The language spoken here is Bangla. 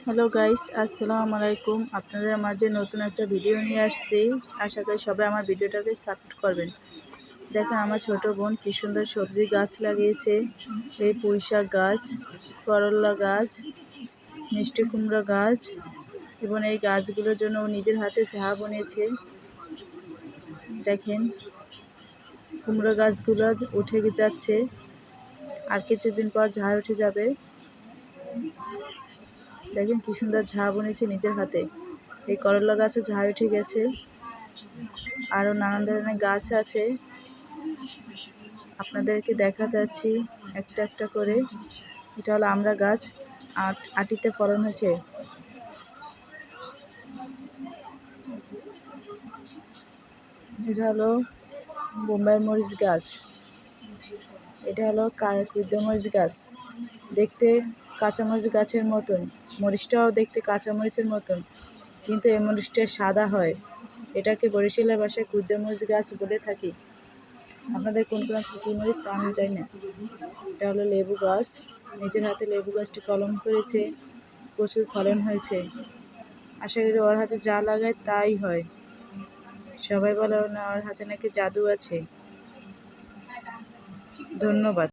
হ্যালো গাইস আসসালামু আলাইকুম আপনাদের মাঝে নতুন একটা ভিডিও নিয়ে আসছি, আশা করি সবাই আমার ভিডিওটাকে সাপোর্ট করবেন। দেখেন, আমার ছোট বোন কী সুন্দর সবজি গাছ লাগিয়েছে। এই পুঁই শাক গাছ করল্লা গাছ, মিষ্টি কুমড়া গাছ, এবং এই গাছগুলোর জন্য ও নিজের হাতে চা বনিয়েছে। দেখেন, কুমড়ো গাছগুলো উঠে যাচ্ছে। আর কিছুদিন পর ঝাড় উঠে যাবে। দেখেন কি সুন্দর ঝা বনেছে নিজের হাতে। এই করলা গাছে ঝাঁ উঠে গেছে। আরও নানান ধরনের গাছ আছে। আপনাদেরকে দেখাতে যাচ্ছি একটা একটা করে। এটা হলো আমরা গাছ। আট আটিতে ফলন হয়েছে। এটা হলো বোম্বাই মরিচ গাছ। এটা হলো কুদ্দ মরিচ গাছ। দেখতে কাঁচামরিচ গাছের মতন। মরিচটাও দেখতে কাঁচামরিচের মতন। কিন্তু এই মরিচটা সাদা হয়। এটাকে বরিশালের বাসায় কুদ্দ মরিচ গাছ বলে থাকি। আপনাদের কোন কোন আছে কী মরিচ তা আমি জানি না। এটা হলো লেবু গাছ। নিজের হাতে লেবু গাছটি কলম করেছে। প্রচুর ফলন হয়েছে। আশা করি ওর হাতে যা লাগায় তাই হয়। সবাই বলে না, ওর হাতে নাকি জাদু আছে। ধন্যবাদ।